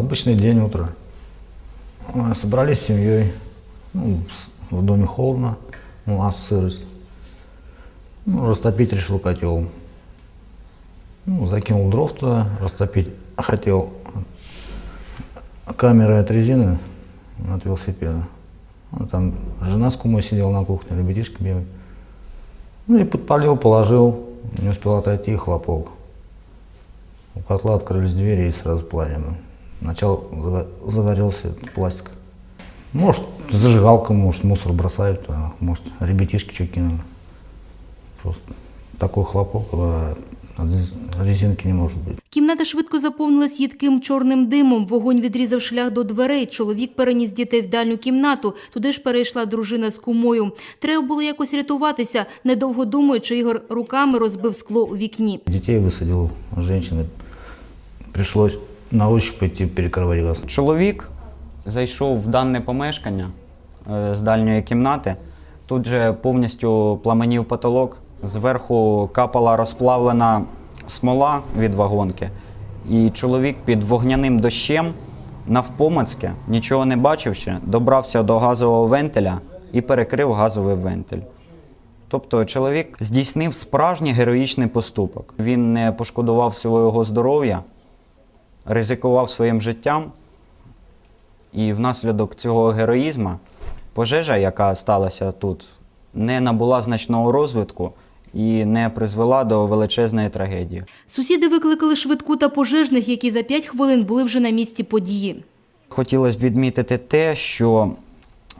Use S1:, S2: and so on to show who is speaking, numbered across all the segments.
S1: Обычный день утро. Собрались с семьей. Ну, в доме холодно, у нас сырость. Ну, растопить решил котел. Ну, закинул дров туда, растопить хотел. Камеры от резины от велосипеда. Ну, там жена с кумой сидела на кухне, ребятишки бегали. Ну и подпалил, положил, не успел отойти, хлопок. У котла открылись двери и сразу пламя. Сначала зага- загорелся этот пластик. Может, зажигалка, может, мусор бросают, а может, ребятишки что кинули. Просто такой хлопок, а от рез- резинки не может быть.
S2: Кімната швидко заповнилась їдким чорним димом. Вогонь відрізав шлях до дверей. Чоловік переніс дітей в дальню кімнату. Туди ж перейшла дружина з кумою. Треба було якось рятуватися. Недовго думаючи, Ігор руками розбив скло у вікні.
S1: Детей высадил, женщины. Пришлось на ощупь идти перекрывать газ.
S3: Чоловік зайшов в дане помешкання е, з дальньої кімнати. Тут же повністю пламенів потолок. Зверху капала розплавлена смола від вагонки. І чоловік під вогняним дощем навпомацьки, нічого не бачивши, добрався до газового вентиля і перекрив газовий вентиль. Тобто чоловік здійснив справжній героїчний поступок. Він не пошкодував свого здоров'я, ризикував своїм життям. І внаслідок цього героїзму пожежа, яка сталася тут, не набула значного розвитку і не призвела до величезної трагедії.
S2: Сусіди викликали швидку та пожежних, які за п'ять хвилин були вже на місці події.
S3: Хотілося б відмітити те, що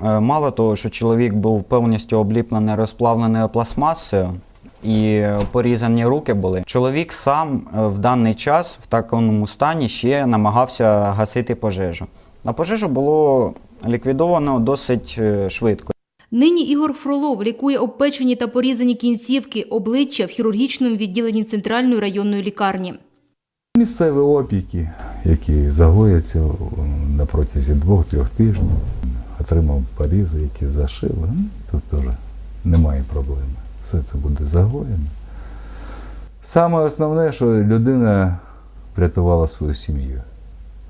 S3: е, мало того, що чоловік був повністю обліплений розплавленою пластмасою і порізані руки були. Чоловік сам е, в даний час в такому стані ще намагався гасити пожежу. А пожежу було ліквідовано досить е, швидко.
S2: Нині Ігор Фролов лікує обпечені та порізані кінцівки, обличчя в хірургічному відділенні Центральної районної лікарні.
S4: Місцеві опіки, які загояться на протязі двох-трьох тижнів, отримав порізи, які зашили. Ну, Тут теж немає проблеми. Все це буде загоєно. Саме основне, що людина врятувала свою сім'ю.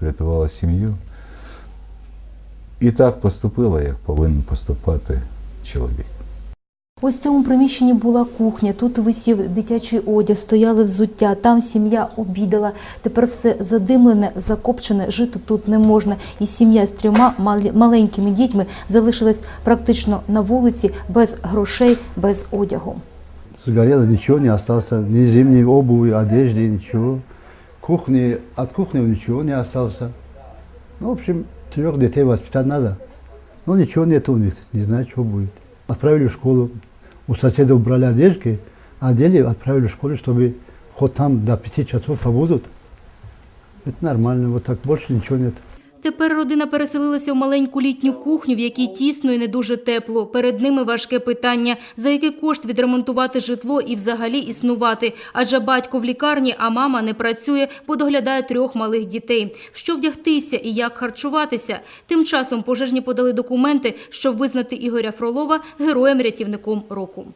S4: Врятувала сім'ю і так поступила, як повинен поступати чоловік.
S2: Ось в цьому приміщенні була кухня, тут висів дитячий одяг, стояли взуття, там сім'я обідала. Тепер все задимлене, закопчене, жити тут не можна. І сім'я з трьома маленькими дітьми залишилась практично на вулиці без грошей, без одягу.
S5: Сгорело, ничего не осталось, ни зимней обуви, одежды, ничего. Кухни, от кухни ничего не осталось. Ну, в общем, трех детей воспитать надо. Но ничего нет у них, не знаю, что будет. Отправили в школу. У соседов брали одежки, одели, отправили в школу, чтобы хоть там до пяти часов побудут. Это нормально, вот так, больше ничего нет.
S2: Тепер родина переселилася в маленьку літню кухню, в якій тісно і не дуже тепло. Перед ними важке питання, за який кошт відремонтувати житло і взагалі існувати. Адже батько в лікарні, а мама не працює, бо доглядає трьох малих дітей. Що вдягтися і як харчуватися? Тим часом пожежні подали документи, щоб визнати Ігоря Фролова героєм-рятівником року.